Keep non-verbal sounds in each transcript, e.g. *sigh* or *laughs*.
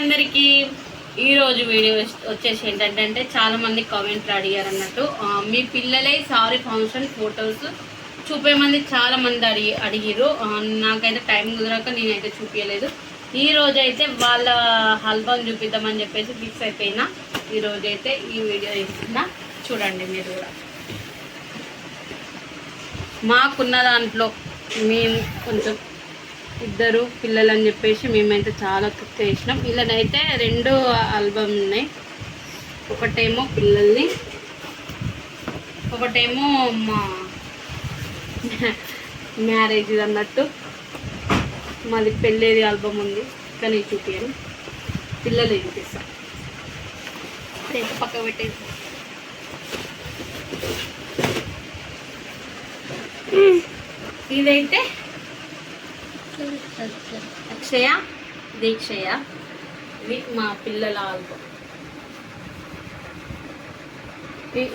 అందరికీ ఈరోజు వీడియో వచ్చేసి ఏంటంటే అంటే చాలా కామెంట్లు అడిగారు అన్నట్టు. మీ పిల్లలే సారీ ఫంక్షన్ ఫొటోస్ చూపేమంది చాలామంది అడిగి అడిగిరు నాకైతే టైం కుదరక నేనైతే చూపించలేదు ఈ రోజైతే వాళ్ళ ఆల్బమ్ చూపిద్దామని చెప్పేసి ఫిక్స్ అయిపోయినా. ఈ రోజైతే ఈ వీడియో ఇస్తున్నా చూడండి మీరు కూడా. మాకున్న దాంట్లో మేము కొంచెం ఇద్దరు పిల్లలు అని చెప్పేసి మేమైతే చాలా కుక్ చేసినాం. ఇలానైతే రెండు ఆల్బమ్ ఉన్నాయి. ఒకటేమో పిల్లల్ని ఒకటేమో మా మ్యారేజ్ అన్నట్టు. మాది పెళ్ళేది ఆల్బమ్ ఉంది. కానీ చూపించాను పిల్లలు చూపిస్తాం. రేపు పక్క పెట్టేసి ఇదైతే అక్షయ దీక్షయ ఇది మా పిల్లల ఆల్బమ్.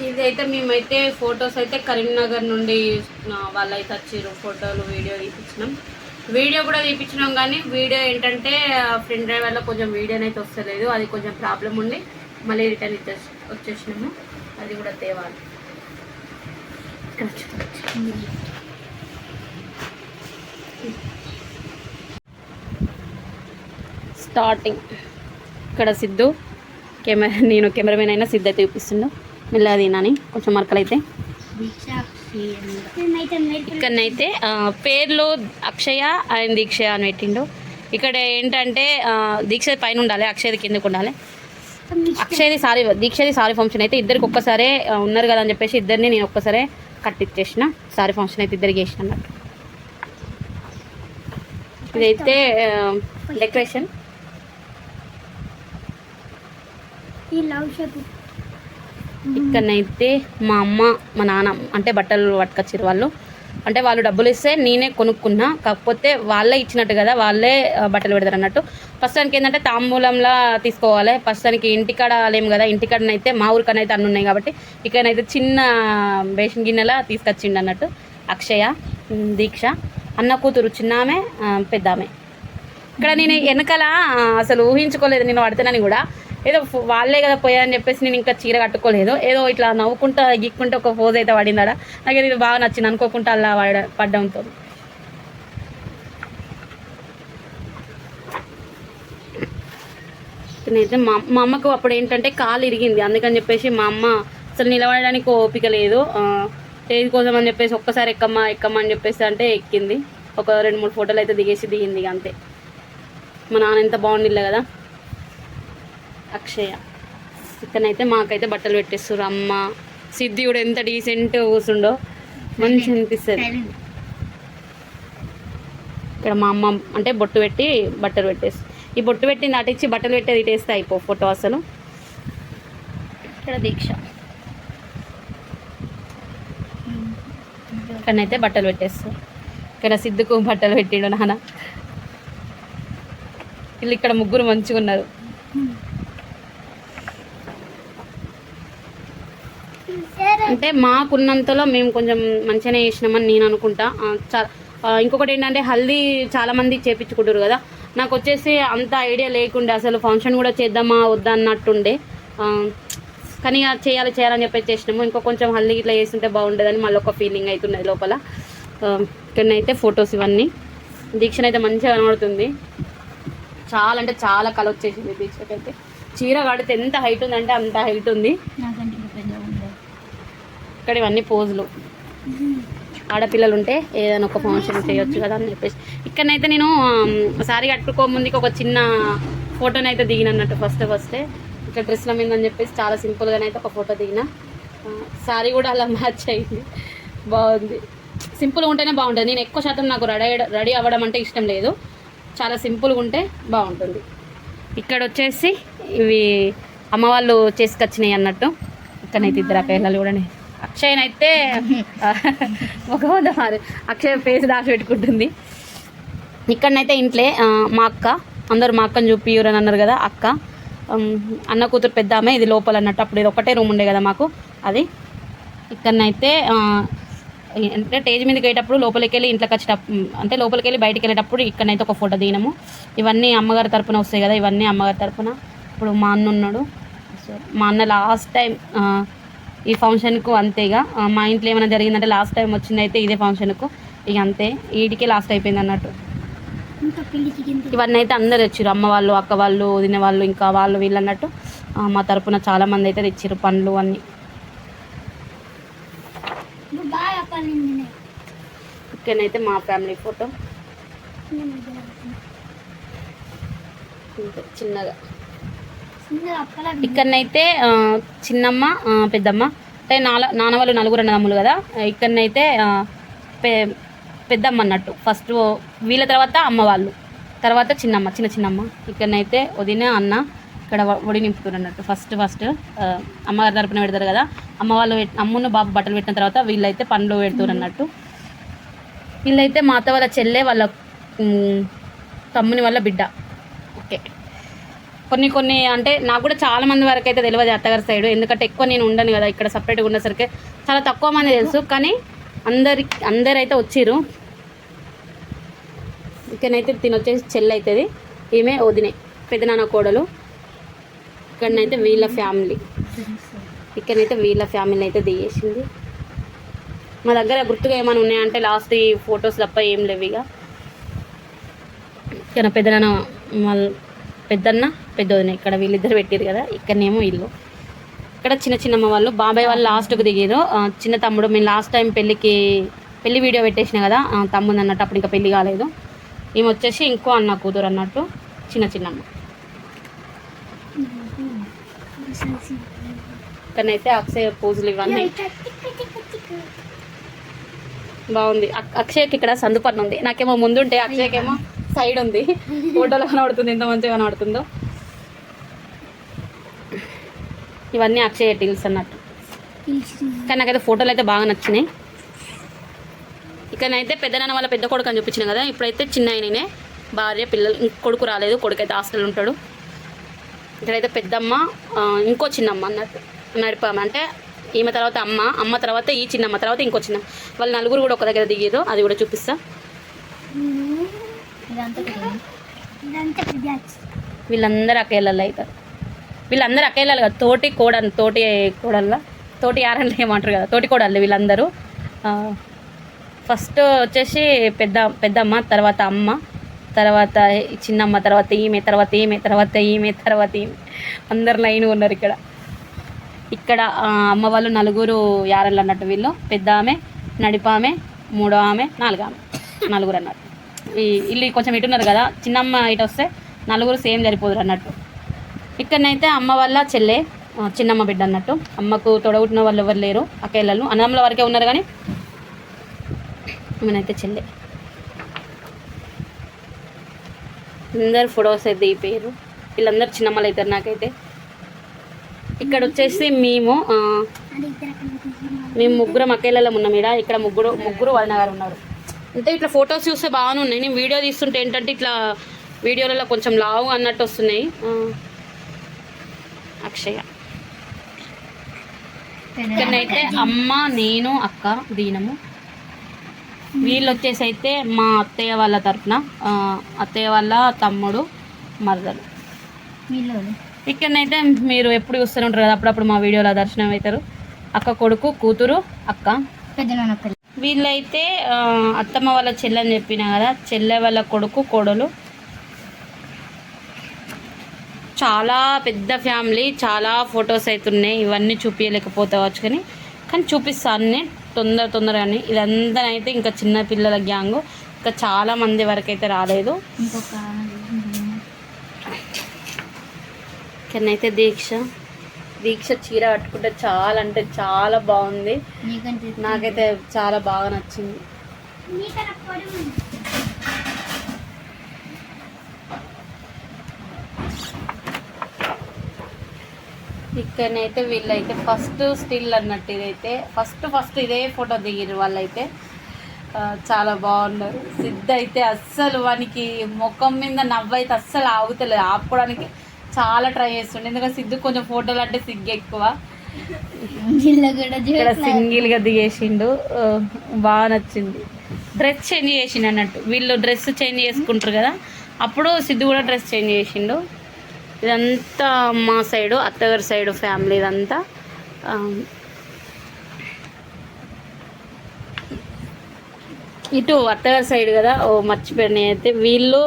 ఇదైతే మేమైతే ఫొటోస్ అయితే కరీంనగర్ నుండి వాళ్ళైతే వచ్చారు ఫోటోలు వీడియో తీపించినాం వీడియో కూడా తీపించినాం కానీ వీడియో ఏంటంటే ఫ్రెండ్ డ్రైవర్లో కొంచెం వీడియో అయితే వస్తలేదు అది కొంచెం ప్రాబ్లం ఉండి మళ్ళీ రిటర్న్ ఇచ్చే వచ్చేసినాము. అది కూడా తేవాలి ఇక్కడ స్టార్టింగ్ ఇక్కడ సిద్ధు కెమెరా నేను కెమెరామెన్ అయినా సిద్ధు అయితే చూపిస్తుండు. మెల్లగా తినని కొంచెం మరకలు అయితే. ఇక్కడనైతే పేర్లు అక్షయ అండ్ దీక్ష అని పెట్టిండు. ఇక్కడ ఏంటంటే దీక్ష పైన ఉండాలి అక్షయది కిందకు ఉండాలి. అక్షయది సారీ దీక్షది సారీ ఫంక్షన్ అయితే ఇద్దరికి ఒక్కసారే ఉన్నారు కదా అని చెప్పేసి ఇద్దరిని నేను ఒక్కసారే కట్టిచ్చేసిన సారీ ఫంక్షన్ అయితే ఇద్దరికి చేసిన అన్నట్టు. ఇదైతే డెకరేషన్ ఈ లవ్ షేప్ ఇక్కడనైతే మా అమ్మ మా నాన్న అంటే బట్టలు పట్టుకొచ్చారు వాళ్ళు. అంటే వాళ్ళు డబ్బులు ఇస్తే నేనే కొనుక్కున్నా. కాకపోతే వాళ్ళే ఇచ్చినట్టు కదా వాళ్ళే బట్టలు పెడతారు అన్నట్టు. ప్రస్తుతానికి ఏంటంటే తాంబూలంలా తీసుకోవాలి. ప్రస్తుతానికి ఇంటికాడ లేము కదా ఇంటికాడనైతే మా ఊరికనైతే అన్ని ఉన్నాయి కాబట్టి ఇక్కడనైతే చిన్న బేషన్ గిన్నెలా తీసుకొచ్చిండు అన్నట్టు. అక్షయ దీక్ష అన్న కూతురు చిన్న ఆమె ఇక్కడ నేను వెనకాల అసలు ఊహించుకోలేదు నేను పడతానని కూడా. ఏదో వాళ్ళే కదా పోయారని చెప్పేసి నేను ఇంకా చీర కట్టుకోలేదు. ఏదో ఇట్లా నవ్వుకుంటా గిక్కుంటే ఒక పోజ్ అయితే పడిందాడ నాకు ఇది బాగా నచ్చింది. అనుకోకుండా అలా పడ పడ్డంతో. నేనైతే మా మా అమ్మకు అప్పుడు ఏంటంటే కాలు ఇరిగింది. అందుకని చెప్పేసి మా అమ్మ అసలు నిలబడడానికి ఓపిక లేదు. స్టేజ్ కోసం అని చెప్పేసి ఒక్కసారి ఎక్కమ్మ ఎక్కమ్మ అని చెప్పేసి అంటే ఎక్కింది. ఒక రెండు మూడు ఫోటోలు అయితే దిగేసి దిగింది అంతే. మా నాన్న ఎంత బాగుండిలే కదా. అక్షయ. ఇక్కడనైతే మాకైతే బట్టలు పెట్టేస్తారు అమ్మ సిద్ధి కూడా ఎంత డీసెంట్ కూర్చుండో మంచి అనిపిస్తుంది. ఇక్కడ మా అమ్మ అంటే బొట్టు పెట్టి బట్టలు పెట్టేసి ఈ బొట్టు పెట్టింది అటు బట్టలు పెట్టేది ఇటేస్తే అయిపో ఫోటో అసలు. ఇక్కడ దీక్ష. ఇక్కడనైతే బట్టలు పెట్టేస్తారు ఇక్కడ సిద్ధుకు బట్టలు పెట్టిండు నాన్న. వీళ్ళు ఇక్కడ ముగ్గురు మంచిగా ఉన్నారు అంటే మాకున్నంతలో మేము కొంచెం మంచిగానే చేసినామని నేను అనుకుంటా. ఇంకొకటి ఏంటంటే హల్దీ చాలా మంది చేపించుకుంటారు కదా. నాకు వచ్చేసి అంత ఐడియా లేకుండే అసలు ఫంక్షన్ కూడా చేద్దామా వద్దా అన్నట్టుండే. కానీ అది చేయాలి చేయాలని చెప్పి చేసినాము. ఇంకో కొంచెం హల్దీ ఇట్లా చేస్తుంటే బాగుండేదని మళ్ళీ ఒక ఫీలింగ్ అవుతున్నది లోపల. ఆ, ఇక్కడనైతే ఫొటోస్ ఇవన్నీ. దీక్షణ అయితే మంచిగా కనబడుతుంది. చాలా అంటే చాలా కలర్ వచ్చేసింది దీక్షకైతే. చీర కడితే ఎంత హైట్ ఉందంటే అంత హైట్ ఉంది. ఇక్కడ ఇవన్నీ పోజులు. ఆడపిల్లలు ఉంటే ఏదైనా ఒక ఫంక్షన్ చేయొచ్చు కదా అని చెప్పేసి. ఇక్కడనైతే నేను సారీ కట్టుకో ముందుకి ఒక చిన్న ఫోటోని అయితే దిగిన అన్నట్టు ఫస్ట్ ఫస్టే ఇట్లా డ్రెస్ల మీద అని చెప్పేసి చాలా సింపుల్గానే అయితే ఒక ఫోటో దిగిన. సారీ కూడా అలా మ్యాచ్ అయింది. బాగుంది. సింపుల్గా ఉంటేనే బాగుంటుంది. నేను ఎక్కువ శాతం నాకు రెడీ రెడీ అవ్వడం అంటే ఇష్టం లేదు. చాలా సింపుల్గా ఉంటే బాగుంటుంది. ఇక్కడ వచ్చేసి ఇవి అమ్మ వాళ్ళు చేసుకొచ్చినాయి అన్నట్టు. ఇక్కడనైతే ఇద్దరు పిల్లలు కూడా అక్షయ్ అయితే ముఖం మారి అక్షయ్ ఫేస్ దాచి పెట్టుకుంటుంది ఇక్కడనైతే ఇంట్లే మా అక్క. అందరు మా అక్కని చూపియ్యూరు అని అన్నారు కదా అక్క. అన్న కూతురు పెద్ద ఆమె ఇది లోపల అన్నట్టు. అప్పుడు ఇది ఒకటే రూమ్ ఉండే కదా మాకు అది. ఇక్కడనైతే అంటే స్టేజ్ మీదకి వెళ్ళేటప్పుడు లోపలికి వెళ్ళి ఇంట్లోకి వచ్చేటప్పుడు అంటే లోపలికి వెళ్ళి బయటికి వెళ్ళేటప్పుడు ఇక్కడనైతే ఒక ఫోటో దిగినాము. ఇవన్నీ అమ్మగారి తరపున వస్తాయి కదా ఇవన్నీ అమ్మగారి తరపున. ఇప్పుడు మా అన్న ఉన్నాడు. సో మా అన్న లాస్ట్ టైం ఈ ఫంక్షన్కు అంతేగా మా ఇంట్లో ఏమైనా జరిగిందంటే లాస్ట్ టైం వచ్చిందైతే ఇదే ఫంక్షన్కు ఇక అంతే. వీటికి లాస్ట్ అయిపోయింది అన్నట్టు. ఇవన్నీ అయితే అందరు తెచ్చారు అమ్మ వాళ్ళు అక్క వాళ్ళు వదిన వాళ్ళు ఇంకా వాళ్ళు వీళ్ళు అన్నట్టు. మా తరపున చాలా మంది అయితే తెచ్చారు పండ్లు అన్నీ. ఇక్కడనైతే మా ఫ్యామిలీ ఫోటో చిన్నగా. ఇక్కడనైతే చిన్నమ్మ పెద్దమ్మ అంటే నాల నాన్న వాళ్ళు నలుగురు అన్నదమ్ములు కదా ఇక్కడనైతే పె పెద్దమ్మ అన్నట్టు. ఫస్ట్ వీళ్ళ తర్వాత అమ్మ వాళ్ళు. తర్వాత చిన్నమ్మ చిన్న చిన్నమ్మ. ఇక్కడనైతే వదిన అన్న ఇక్కడ ఒడి నింపుతున్నారు అన్నట్టు. ఫస్ట్ ఫస్ట్ అమ్మగారి తరపున పెడతారు కదా అమ్మ వాళ్ళు పెట్- అమ్మును బాబు బట్టలు పెట్టిన తర్వాత వీళ్ళైతే పండ్లు పెడుతున్నారు అన్నట్టు. వీళ్ళైతే మాత వాళ్ళ చెల్లె వాళ్ళ తమ్ముని వాళ్ళ బిడ్డ. కొన్ని కొన్ని అంటే నాకు కూడా చాలా మంది వరకు అయితే తెలియదు అత్తగారి సైడ్ ఎందుకంటే ఎక్కువ నేను ఉండను కదా ఇక్కడ సపరేట్గా ఉండేసరికి. చాలా తక్కువ మంది తెలుసు కానీ అందరి అందరైతే వచ్చిర్రు. ఇక్కడనైతే తినొచ్చేసి చెల్లి అవుతుంది ఈమె వదినే పెదనాన్న కోడలు. ఇక్కడనైతే వీళ్ళ ఫ్యామిలీ ఇక్కడనైతే వీళ్ళ ఫ్యామిలీ అయితే దిగేసింది. మా దగ్గర గుర్తుగా ఏమైనా ఉన్నాయంటే లాస్ట్ ఈ ఫొటోస్ తప్ప ఏం లేవు ఇక. ఇక్కడ పెద్దనాన్న వాళ్ళ పెద్దన్న పెద్దోదిన ఇక్కడ వీళ్ళిద్దరు పెట్టారు కదా ఇక్కడనేమో ఇల్లు ఇక్కడ చిన్న చిన్నమ్మ వాళ్ళు. బాబాయ్ వాళ్ళు లాస్ట్కి దిగారు చిన్న తమ్ముడు మేము లాస్ట్ టైం పెళ్ళికి పెళ్ళి వీడియో పెట్టేసిన కదా తమ్ముడు అన్నట్టు అప్పుడు ఇంకా పెళ్ళి కాలేదు. ఈమె వచ్చేసి ఇంకో అన్న కూతురు అన్నట్టు చిన్న చిన్నమ్మ ఇక్కడనైతే అక్షయ పూజలు ఇవన్నీ. బాగుంది. అక్- అక్షయ్కి ఇక్కడ సందుపన్న ఉంది నాకేమో ముందుంటే అక్షయ్కేమో సైడ్ ఉంది. *laughs* ఫోటోలో కనబడుతుంది. ఎంత మంచిగా కనబడుతుందో. ఇవన్నీ అక్షయ టీల్స్ అన్నట్టు. కానీ నాకైతే ఫోటోలు అయితే బాగా నచ్చినాయి. ఇక్కడనైతే పెద్దనాన్న వాళ్ళ పెద్ద కొడుకు అని చూపించిన కదా ఇప్పుడైతే చిన్న ఆయననే. భార్య పిల్లలు కొడుకు రాలేదు కొడుకు అయితే హాస్టల్ ఉంటాడు. ఇక్కడైతే పెద్దమ్మ ఇంకో చిన్నమ్మ అన్నట్టు. నడిపామ. అంటే ఈమె తర్వాత అమ్మ అమ్మ తర్వాత ఈ చిన్నమ్మ తర్వాత ఇంకో చిన్న. వాళ్ళు నలుగురు కూడా ఒక దగ్గర దిగారు అది కూడా చూపిస్తా. వీళ్ళందరూ అకేళ్ళల్లో అవుతారు. వీళ్ళందరూ అకేళ్ళలు కదా. తోటి కోడలు తోటి కోడళ్ళ తోటి యారన్లు ఏమంటారు కదా తోటి కోడళ్ళు వీళ్ళందరూ. ఫస్ట్ వచ్చేసి పెద్ద పెద్దమ్మ తర్వాత అమ్మ తర్వాత చిన్నమ్మ తర్వాత ఈమె తర్వాత ఈమె తర్వాత ఈమె తర్వాత ఈమె. అందరు లైన్ ఉన్నారు ఇక్కడ. ఇక్కడ అమ్మ వాళ్ళు నలుగురు యారళ్ళు అన్నట్టు వీళ్ళు. పెద్ద ఆమె నడిప ఆమె మూడో ఆమె నాలుగో ఆమె నలుగురు అన్నట్టు. ఈ ఇల్లు కొంచెం ఇటున్నారు కదా చిన్నమ్మ ఇటు వస్తే నలుగురు సేమ్ సరిపోదురు అన్నట్టు. ఇక్కడనైతే అమ్మ వాళ్ళ చెల్లె చిన్నమ్మ బిడ్డ అన్నట్టు. అమ్మకు తొడగుట్టిన వాళ్ళు ఎవరు లేరు అకేళ్ళను అన్నమ్మల వరకే ఉన్నారు కానీ ఈమెనైతే చెల్లె. అందరు ఫొటోస్ అయితే దిగిపోయారు వీళ్ళందరూ చిన్నమ్మలు అవుతారు నాకైతే. ఇక్కడ వచ్చేసి మేము మేము ముగ్గురం అకేళ్ళలో ఉన్నాం ఇక్కడ ఇక్కడ ముగ్గురు ముగ్గురు వదిన గారు ఉన్నారు. అంటే ఇట్లా ఫొటోస్ చూస్తే బాగానే ఉన్నాయి. నేను వీడియో తీస్తుంటే ఏంటంటే ఇట్లా వీడియోలలో కొంచెం లావు అన్నట్టు వస్తున్నాయి. అక్షయ. ఇక్కడనైతే అమ్మ నేను అక్క దీనము. వీళ్ళు వచ్చేసి అయితే మా అత్తయ్య వాళ్ళ తరపున ఆ, అత్తయ్య వాళ్ళ తమ్ముడు మరదలు. ఇక్కడనైతే మీరు ఎప్పుడు చూస్తూనే ఉంటారు కదా అప్పుడప్పుడు మా వీడియోలో దర్శనం అవుతారు. అక్క కొడుకు కూతురు అక్క. వీళ్ళైతే అత్తమ్మ వాళ్ళ చెల్లె అని చెప్పిన కదా చెల్లె వాళ్ళ కొడుకు కోడలు చాలా పెద్ద ఫ్యామిలీ చాలా ఫొటోస్ అవుతున్నాయి ఇవన్నీ చూపించలేకపోతావచ్చు కానీ కానీ చూపిస్తాను నేను. తొందర తొందరగానే. ఇదంతా అయితే ఇంకా చిన్న పిల్లల గ్యాంగ్. ఇంకా చాలా మంది వరకు అయితే రాలేదు. ఇక్కడనైతే దీక్ష. దీక్ష చీర కట్టుకుంటే చాలా అంటే చాలా బాగుంది. నాకైతే చాలా బాగా నచ్చింది. ఇక్కడనైతే వీళ్ళైతే ఫస్ట్ స్టిల్ అన్నట్టు ఇదైతే ఫస్ట్ ఫస్ట్ ఇదే ఫోటో దిగిరు వాళ్ళైతే. చాలా బాగున్నారు. సిద్ధ అయితే అస్సలు వానికి ముఖం మీద నవ్వైతే అస్సలు ఆగుతలేదు. ఆపుకోవడానికి చాలా ట్రై చేస్తుండే. ఎందుకంటే సిద్ధు కొంచెం ఫోటోలు అంటే సిగ్గు ఎక్కువ. ఇక్కడ చూసిన సింగిల్గా దిగేసిండు బాగా నచ్చింది. డ్రెస్ చేంజ్ చేసిండు అన్నట్టు. వీళ్ళు డ్రెస్ చేంజ్ చేసుకుంటారు కదా. అప్పుడు సిద్ధు కూడా డ్రెస్ చేంజ్ చేసిండు. ఇదంతా మా సైడు అత్తగారి సైడు ఫ్యామిలీ ఇదంతా. ఇటు అత్తగారి సైడ్ కదా ఓ మర్చిపోయిన అయితే వీళ్ళు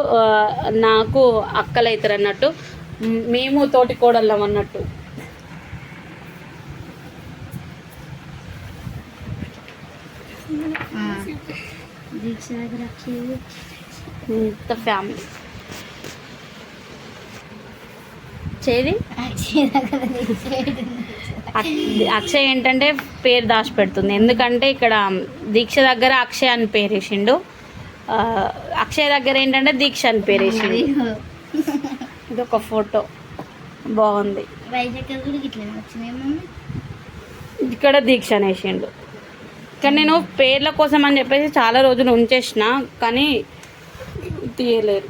నాకు అక్కలు అవుతారు అన్నట్టు. మేము తోటి కోడళ్ళం అన్నట్టు. ఇంత ఫ్యామిలీ. చేది? అక్షయ్ ఏంటంటే పేరు దాచి పెడుతుంది ఎందుకంటే ఇక్కడ దీక్ష దగ్గర అక్షయ్ అని పేరు వేసిండు ఆ, అక్షయ్ దగ్గర ఏంటంటే దీక్ష అని పేరు వేసిండు అయ్యో. ఇది ఒక ఫోటో. బాగుంది. ఇక్కడ దీక్ష అని వేసిండు కానీ నేను పేర్ల కోసం అని చెప్పేసి చాలా రోజులు ఉంచేసిన కానీ తీయలేరు?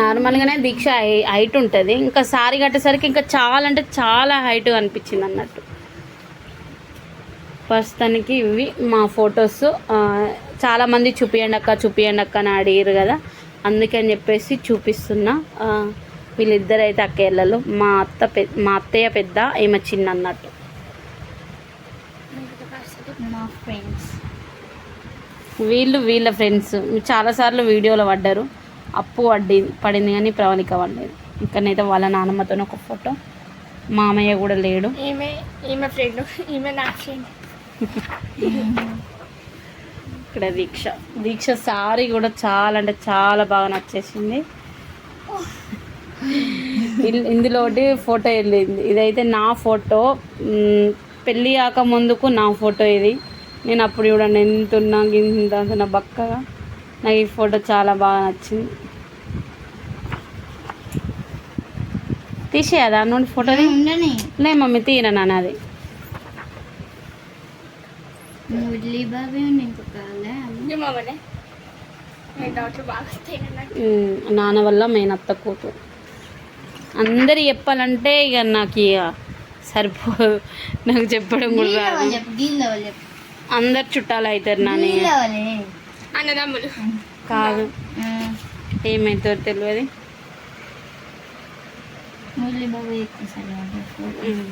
నార్మల్గానే దీక్ష హైట్ ఉంటుంది. ఇంకా సారీ కట్టేసరికి ఇంకా చాలా అంటే చాలా హైట్ అనిపించింది అన్నట్టు. ప్రస్తుతానికి ఇవి మా ఫొటోస్. చాలామంది చూపియండి అక్క చూపియండి అక్క అని అడిగారు కదా. అందుకని చెప్పేసి చూపిస్తున్నా. వీళ్ళిద్దరు అయితే అక్కయ్యలలో మా అత్త పె మా అత్తయ్య పెద్ద ఈమె చిన్న అన్నట్టు. మా ఫ్రెండ్స్. వీళ్ళు వీళ్ళ ఫ్రెండ్స్. చాలాసార్లు వీడియోలో పడ్డారు. అప్పు పడ్డి పడింది కానీ ప్రవళిక పడలేదు. ఇక్కడనైతే వాళ్ళ నాన్నమ్మతో ఒక ఫోటో. మామయ్య కూడా లేడు. ఈమె ఈమె ఫ్రెండ్ ఈమె నా ఫ్రెండ్ ఇక్కడ దీక్ష. దీక్ష సారీ కూడా చాలా అంటే చాలా బాగా నచ్చేసింది. ఇల్- ఇందులో ఒకటి ఫోటో వెళ్ళింది. ఇదైతే నా ఫోటో. పెళ్ళి కాక ముందుకు నా ఫోటో ఇది. నేను అప్పుడు చూడండి ఎంత ఉన్నా ఇంత అంత బక్కగా. నాకు ఈ ఫోటో చాలా బాగా నచ్చింది. తీసేయదా నుండి ఫోటోని? ఉండని. లే మమ్మీ తీయరా నాన్న అది? నాన్న. వల్ల మేనత్త కూతురు. అందరు చెప్పాలంటే ఇక నాకు ఇక సరిపోదు నాకు చెప్పడం కూడా రాదు. అందరు చుట్టాలు అవుతారు నాని గీళ్ళ వాళ్ళే. అన్నదమ్ములు. కాదు. ఏమవుతారో తెలియదు మురళీ బాబు ఎక్కువ సరే ఉమ్.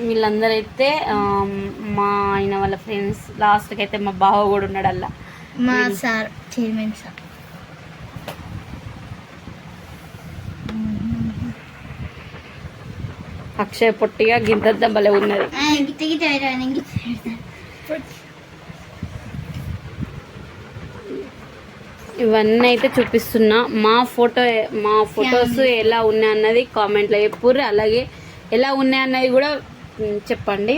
వీళ్ళందరూ అయితే ఆమ్, మా ఆయన వాళ్ళ ఫ్రెండ్స్ లాస్ట్కి అయితే మా బావ కూడా ఉన్నాడు అలా మా సార్ చైర్మన్ సార్. అక్షయ పొట్టిగా గింత భలే ఉన్నది. ఇవన్నీ అయితే చూపిస్తున్నా. మా ఫోటో మా ఫొటోస్ ఎలా ఉన్నాయి అన్నది కామెంట్లో చెప్పుర్రు. అలాగే ఎలా ఉన్నాయి అన్నది కూడా చెప్పండి.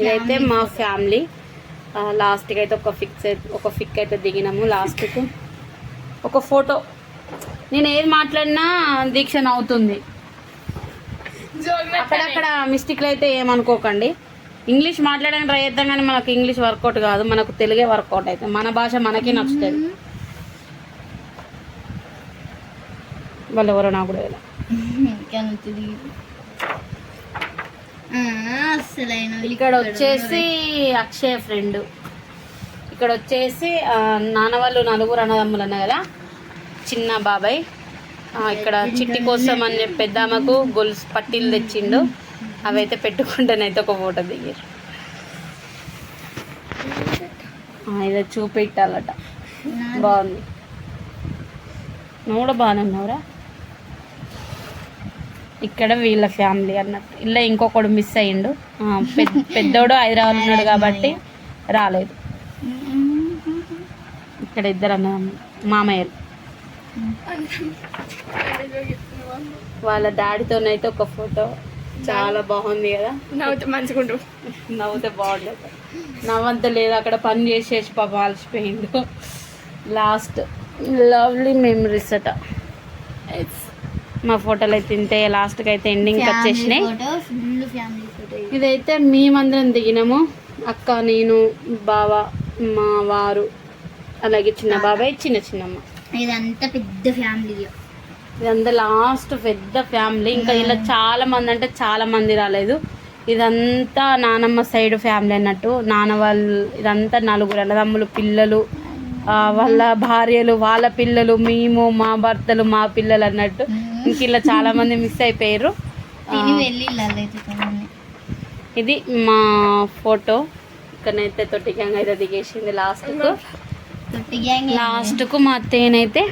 ఇదైతే మా ఫ్యామిలీ. లాస్ట్కి అయితే ఒక ఫిక్స్ ఒక ఫిక్ అయితే దిగినాము లాస్ట్కు. ఒక ఫోటో. నేను ఏది మాట్లాడినా దీక్ష నవ్వుతుంది. అక్కడక్కడ మిస్టేక్లు అయితే ఏమనుకోకండి. ఇంగ్లీష్ మాట్లాడడానికి ట్రై చేద్దాం కానీ మనకు ఇంగ్లీష్ వర్కౌట్ కాదు మనకు తెలుగే వర్కౌట్ అవుతుంది. మన భాష మనకే నచ్చుతుంది. వాళ్ళు ఎవరో నాకు కూడా ఇక్కడ వచ్చేసి అక్షయ్ ఫ్రెండ్. ఇక్కడ వచ్చేసి నాన్న వాళ్ళు నలుగురు అన్నదమ్ములు అన్న కదా చిన్న బాబాయ్. ఇక్కడ చిట్టి కోసం అని చెప్పి పెద్దమ్మకు గొలుసు పట్టీలు తెచ్చిండు. అవి అయితే పెట్టుకుంటేనైతే ఒక ఫోటో దిగారు. ఏదో చూపెట్టాలట. బాగుంది. నువ్వు కూడా బాగానే ఉన్నావురా? ఇక్కడ వీళ్ళ ఫ్యామిలీ అన్నట్టు. ఇలా ఇంకొకడు మిస్ అయ్యిండు. పెద్దోడు హైదరాబాద్ ఉన్నాడు కాబట్టి రాలేదు. ఇక్కడ ఇద్దరు అన్న మామయ్యలు. వాళ్ళ డాడీతోనైతే ఒక ఫోటో. చాలా బాగుంది కదా. నవ్వుతూ మంచుకుంటూ నవ్వుతే బాగుండదు నవ్వంత లేదు అక్కడ పని చేసేసి పాప అలసిపోయిండు. లాస్ట్ లవ్లీ మెమరీస్ అట. మా ఫోటోలు అయితే ఇంతే లాస్ట్కి అయితే ఎండింగ్కి వచ్చేసినాయి. ఫోటో ఫుల్ ఫ్యామిలీ ఫోటో ఇదైతే మేమందరం దిగినాము. అక్క నేను బావ మా వారు అలాగే చిన్న బాబాయ్ చిన్న చిన్నమ్మ. ఇదంతా పెద్ద ఫ్యామిలీ. ఇదంతా లాస్ట్ పెద్ద ఫ్యామిలీ. ఇంకా ఇలా చాలా మంది అంటే చాలా మంది రాలేదు. ఇదంతా నానమ్మ సైడ్ ఫ్యామిలీ అన్నట్టు. నాన్న వాళ్ళు ఇదంతా నలుగురు అన్నదమ్ములు పిల్లలు వాళ్ళ భార్యలు వాళ్ళ పిల్లలు మేము మా భర్తలు మా పిల్లలు అన్నట్టు. ఇంక ఇలా చాలా మంది మిస్ అయిపోయారు. ఇది మా ఫోటో. ఇక్కడనైతే తొట్టి గ్యాంగ్ అయితే దిగేసింది లాస్ట్కు. గ్యాంగ్ లాస్ట్కు మా అత్తయ్యనైతే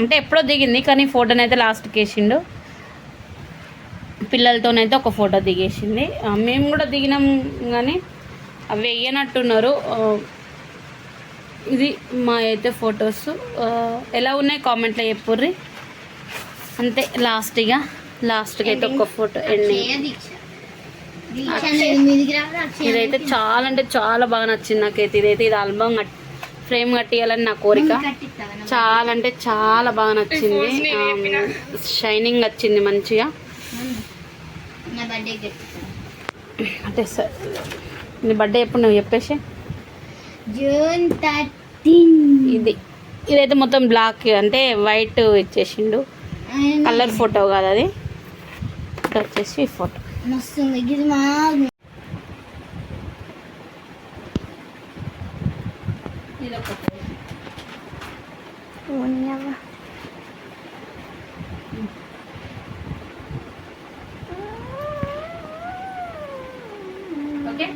అంటే ఎప్పుడో దిగింది కానీ ఫోటోనైతే లాస్ట్కి వేసిండు. పిల్లలతోనైతే ఒక ఫోటో దిగేసింది. మేము కూడా దిగినాం కానీ అవి వేయనట్టున్నారు. ఇది మా అయితే ఫొటోస్ ఎలా ఉన్నాయి కామెంట్లో చెప్పుర్రి? అంతే లాస్ట్గా. లాస్ట్కి అయితే ఒక ఫోటో ఎండింగ్ ఇదైతే చాలా అంటే చాలా బాగా నచ్చింది నాకైతే. ఇదైతే ఇది ఆల్బమ్ ఫ్రేమ్ కట్టియాలని నా కోరిక. చాలా అంటే చాలా బాగా నచ్చింది. షైనింగ్ వచ్చింది మంచిగా. అంటే స- నీ బర్త్డే ఎప్పుడు నువ్వు చెప్పేసి? జూన్ థర్టీన్ ఇది ఇదైతే మొత్తం బ్లాక్ అంటే వైట్ ఇచ్చేసిండు. కలర్ ఫోటో కాదు అది. వచ్చేసి ఫోటో మస్తు ఉంది ఇది మా ఓకే